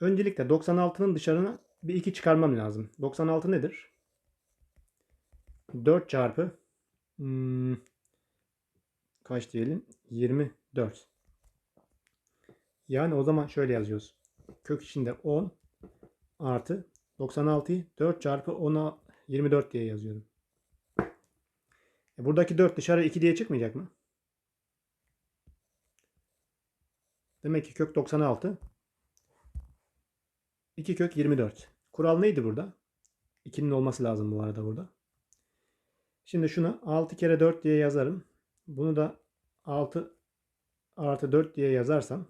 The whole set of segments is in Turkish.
Öncelikle 96'nın dışarına bir 2 çıkarmam lazım. 96 nedir? 4 çarpı hmm, kaç diyelim? 24. Yani o zaman şöyle yazıyoruz. Kök içinde 10 artı 96'yı 4 çarpı 10'a 24 diye yazıyorum. E buradaki 4 dışarı 2 diye çıkmayacak mı? Demek ki kök 96. 2 kök 24. Kural neydi burada? 2'nin olması lazım bu arada burada. Şimdi şunu 6 kere 4 diye yazarım. Bunu da 6 artı 4 diye yazarsam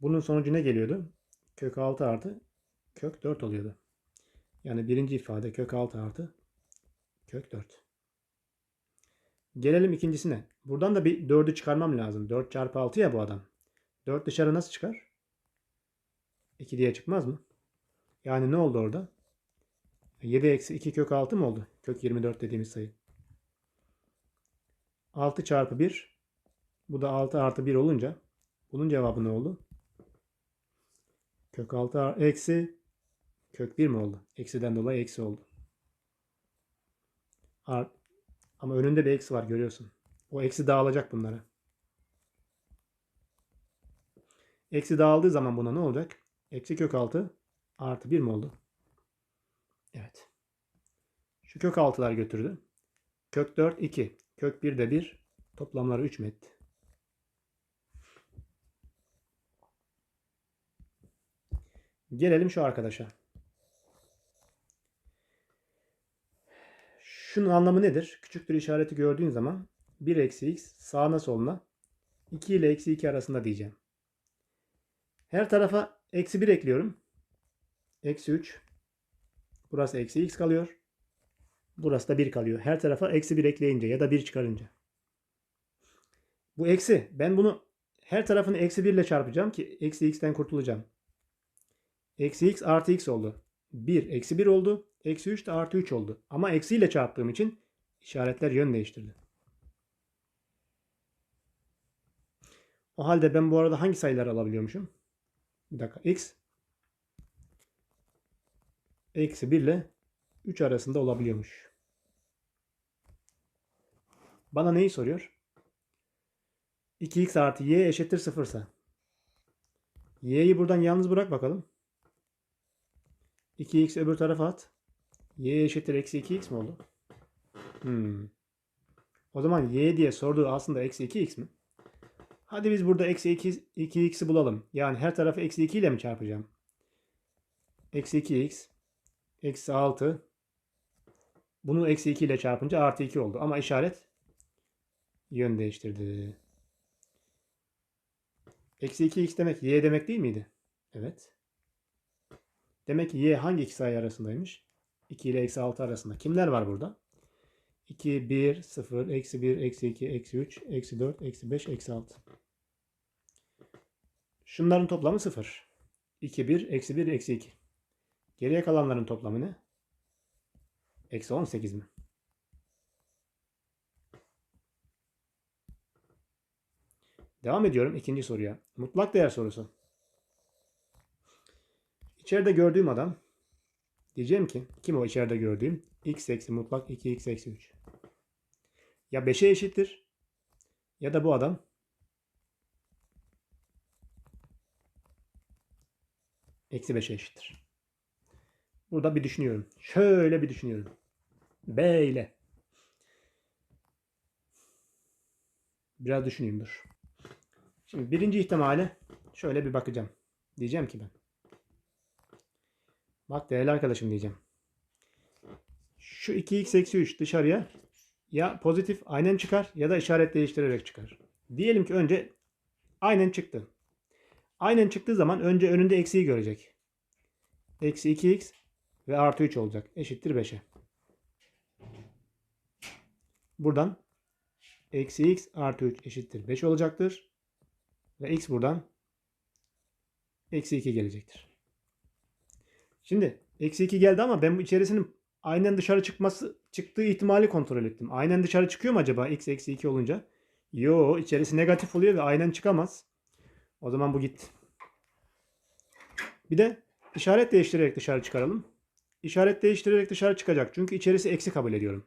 bunun sonucu ne geliyordu? Kök 6 artı kök 4 oluyordu. Yani birinci ifade kök 6 artı kök 4. Gelelim ikincisine. Buradan da bir 4'ü çıkarmam lazım. 4 çarpı 6 ya bu adam. 4 dışarı nasıl çıkar? 2 diye çıkmaz mı? Yani ne oldu orada? 7 eksi 2 kök 6 mı oldu? Kök 24 dediğimiz sayı. 6 çarpı 1 bu da 6 artı 1 olunca bunun cevabı ne oldu? Kök 6 ar- eksi kök 1 mi oldu? Eksiden dolayı eksi oldu. Ar- Ama önünde bir eksi var görüyorsun. O eksi dağılacak bunlara. Eksi dağıldığı zaman buna ne olacak? Eksi kök 6 artı 1 mi oldu? Evet. Şu kök 6'lar götürdü. Kök 4 2. Kök 1 de 1. Toplamları 3 mi? Gelelim şu arkadaşa. Şunun anlamı nedir? Küçüktür işareti gördüğün zaman 1 eksi x sağına soluna 2 ile eksi 2 arasında diyeceğim. Her tarafa eksi 1 ekliyorum. Eksi 3. Burası eksi x kalıyor. Burası da 1 kalıyor. Her tarafa eksi 1 ekleyince ya da 1 çıkarınca. Bu eksi. Ben bunu her tarafını eksi 1 ile çarpacağım ki eksi x'ten kurtulacağım. Eksi x artı x oldu. 1 eksi 1 oldu. Eksi 3 de artı 3 oldu. Ama eksiyle çarptığım için işaretler yön değiştirdi. O halde ben bu arada hangi sayıları alabiliyormuşum? Bir dakika. X eksi 1 ile 3 arasında olabiliyormuş. Bana neyi soruyor? 2x artı y eşittir 0 ise. Y'yi buradan yalnız bırak bakalım. 2x öbür tarafa at. y eşittir eksi 2x mi oldu? Hmm. O zaman y diye sorduğu aslında eksi 2x mi? Hadi biz burada eksi 2, 2x'i bulalım. Yani her tarafı eksi 2 ile mi çarpacağım? Eksi 2x eksi 6 bunu eksi 2 ile çarpınca artı 2 oldu. Ama işaret yön değiştirdi. Eksi 2x demek y demek değil miydi? Evet. Demek ki y hangi iki sayı arasındaymış? 2 ile eksi 6 arasında. Kimler var burada? 2, 1, 0, eksi 1, eksi 2, eksi 3, eksi 4, eksi 5, eksi 6. Şunların toplamı 0. 2, 1, eksi 1, eksi 2. Geriye kalanların toplamı ne? Eksi 18 mi? Devam ediyorum ikinci soruya. Mutlak değer sorusu. İçeride gördüğüm adam diyeceğim ki kim o içeride gördüğüm? x eksi mutlak 2x eksi 3. Ya 5'e eşittir ya da bu adam eksi 5'e eşittir. Burada bir düşünüyorum. Şöyle bir düşünüyorum. Böyle. Biraz düşüneyim dur. Şimdi birinci ihtimale şöyle bir bakacağım. Diyeceğim ki ben. Bak değerli arkadaşım diyeceğim. Şu 2x eksi 3 dışarıya ya pozitif aynen çıkar ya da işaret değiştirerek çıkar. Diyelim ki önce aynen çıktı. Aynen çıktığı zaman önce önünde eksiği görecek. Eksi 2x ve artı 3 olacak. Eşittir 5'e. Buradan eksi x artı 3 eşittir 5 olacaktır. Ve x buradan eksi 2 gelecektir. Şimdi eksi 2 geldi ama ben bu içerisinin aynen dışarı çıkması çıktığı ihtimali kontrol ettim. Aynen dışarı çıkıyor mu acaba x eksi 2 olunca? Yo içerisi negatif oluyor ve aynen çıkamaz. O zaman bu gitti. Bir de işaret değiştirerek dışarı çıkaralım. İşaret değiştirerek dışarı çıkacak. Çünkü içerisi eksi kabul ediyorum.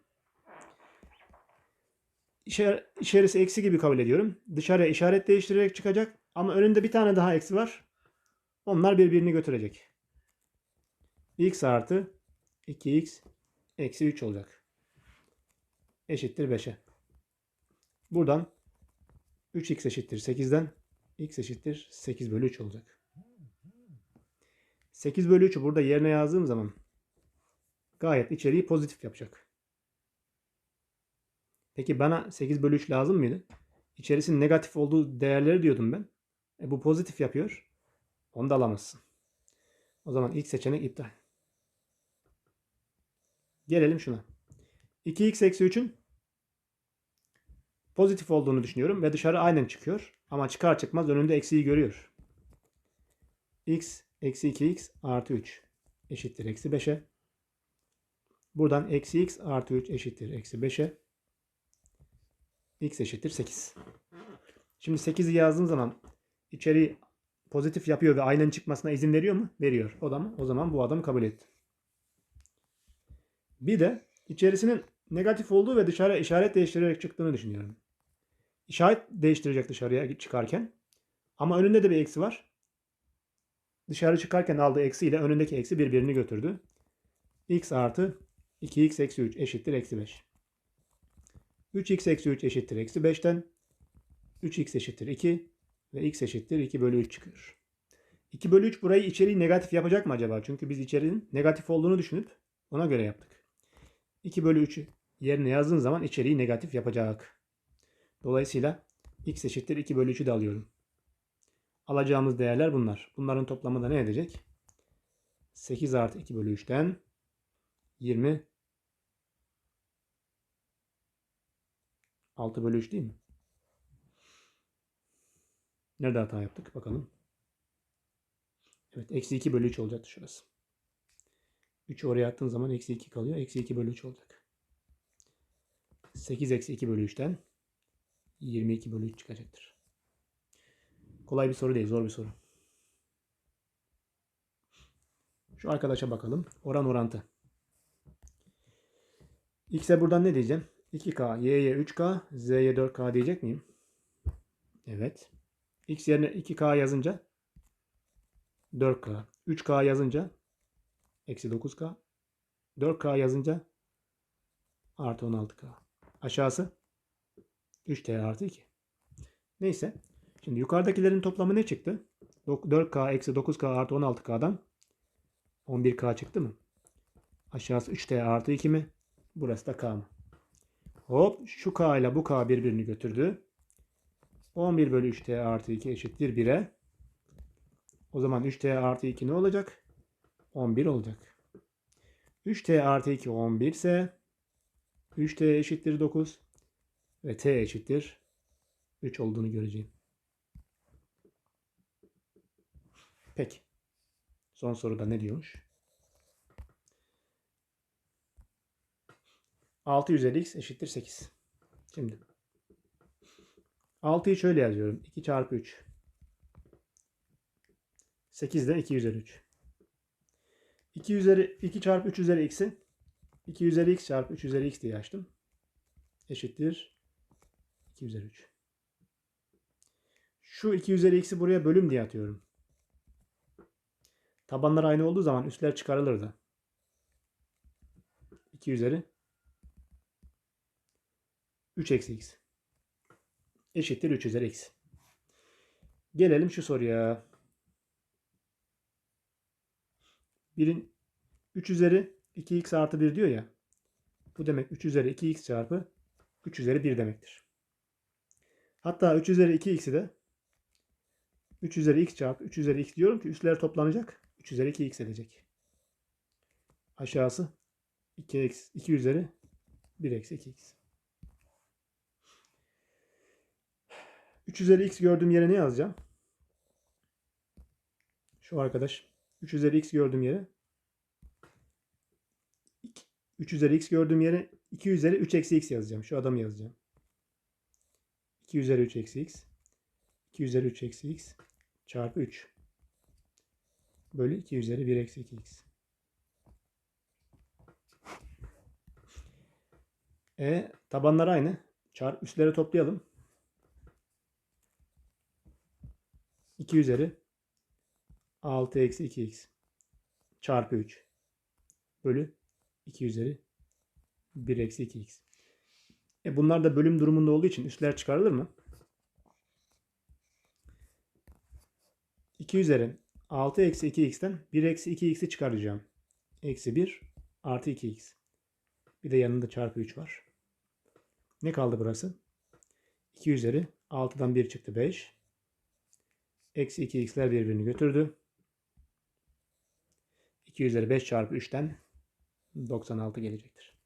İşar- İçerisi eksi gibi kabul ediyorum. Dışarıya işaret değiştirerek çıkacak. Ama önünde bir tane daha eksi var. Onlar birbirini götürecek. x artı 2x eksi 3 olacak. Eşittir 5'e. Buradan 3x eşittir 8'den x eşittir 8 bölü 3 olacak. 8 bölü 3'ü burada yerine yazdığım zaman gayet içeriği pozitif yapacak. Peki bana 8 bölü 3 lazım mıydı? İçerisinin negatif olduğu değerleri diyordum ben. E bu pozitif yapıyor. Onu da alamazsın. O zaman ilk seçenek iptal. Gelelim şuna. 2x eksi 3'ün pozitif olduğunu düşünüyorum ve dışarı aynen çıkıyor. Ama çıkar çıkmaz önünde eksiği görüyor. x eksi 2x artı 3 eşittir eksi 5'e. Buradan eksi x artı 3 eşittir eksi 5'e. x eşittir 8. Şimdi 8'i yazdığım zaman içeriği pozitif yapıyor ve aynen çıkmasına izin veriyor mu? Veriyor. O zaman, o zaman bu adam kabul etti. Bir de içerisinin negatif olduğu ve dışarı işaret değiştirerek çıktığını düşünüyorum. İşaret değiştirecek dışarıya çıkarken. Ama önünde de bir eksi var. Dışarı çıkarken aldığı eksi ile önündeki eksi birbirini götürdü. x artı 2x eksi 3 eşittir eksi 5. 3x eksi 3 eşittir eksi 5'ten 3x eşittir 2 ve x eşittir 2 bölü 3 çıkıyor. 2 bölü 3 burayı içeriği negatif yapacak mı acaba? Çünkü biz içeriğin negatif olduğunu düşünüp ona göre yaptık. 2 bölü 3'ü yerine yazdığın zaman içeriği negatif yapacak. Dolayısıyla x eşittir 2 bölü 3'ü de alıyorum. Alacağımız değerler bunlar. Bunların toplamı da ne edecek? 8 artı 2 bölü 3'ten 20 6 bölü 3 değil mi? Nerede hata yaptık? Bakalım. Evet. Eksi 2 bölü 3 olacaktı şurası. 3'ü oraya attığın zaman eksi 2 kalıyor. Eksi 2 bölü 3 olacak. 8 eksi 2 bölü 3'ten 22 bölü 3 çıkacaktır. Kolay bir soru değil. Zor bir soru. Şu arkadaşa bakalım. Oran orantı. X'e buradan ne diyeceğim? 2K, Y'ye 3K, Z'ye 4K diyecek miyim? Evet. X yerine 2K yazınca 4K. 3K yazınca eksi 9K. 4K yazınca artı 16K. Aşağısı 3T artı 2. Neyse. Şimdi yukarıdakilerin toplamı ne çıktı? 4K eksi 9K artı 16K'dan 11K çıktı mı? Aşağısı 3T artı 2 mi? Burası da K mı? Hop şu K ile bu K birbirini götürdü. 11 bölü 3T artı 2 eşittir 1'e. O zaman 3T artı 2 ne olacak? 11 olacak. 3T artı 2 11 ise 3T eşittir 9 ve T eşittir 3 olduğunu göreceğim. Peki. Son soruda ne diyormuş? 6 üzeri x eşittir 8. Şimdi 6'yı şöyle yazıyorum. 2 çarpı 3. 8 de 2 üzeri 3. 2 üzeri 2 çarpı 3 üzeri x'i 2 üzeri x çarpı 3 üzeri x diye açtım. Eşittir 2 üzeri 3. Şu 2 üzeri x'i buraya bölüm diye atıyorum. Tabanlar aynı olduğu zaman üstler çıkarılır da. 2 üzeri 3 eksi x. Eşittir 3 üzeri x. Gelelim şu soruya. Birin 3 üzeri 2x artı 1 diyor ya. Bu demek 3 üzeri 2x çarpı 3 üzeri 1 demektir. Hatta 3 üzeri 2x'i de 3 üzeri x çarpı 3 üzeri x diyorum ki üstler toplanacak. 3 üzeri 2x edecek. Aşağısı 2, eksi, 2 üzeri 1 eksi 2x. 3 üzeri x gördüğüm yere ne yazacağım? Şu arkadaş 3 üzeri x gördüğüm yere 3 üzeri x gördüğüm yere 2 üzeri 3 eksi x yazacağım. Şu adamı yazacağım. 2 üzeri 3 eksi x 2 üzeri 3 eksi x çarpı 3. bölü 2 üzeri 1 eksi 2x. E tabanlar aynı. Çarp üstleri toplayalım. 2 üzeri 6 eksi 2x çarpı 3 bölü 2 üzeri 1 eksi 2x. E bunlar da bölüm durumunda olduğu için üstler çıkarılır mı? 2 üzeri 6 eksi 2x'ten 1 eksi 2x'i çıkaracağım. Eksi 1 artı 2x. Bir de yanında çarpı 3 var. Ne kaldı burası? 2 üzeri 6'dan 1 çıktı 5. Eksi 2x'ler birbirini götürdü. 2 üzeri 5 çarpı 3'ten 96 gelecektir.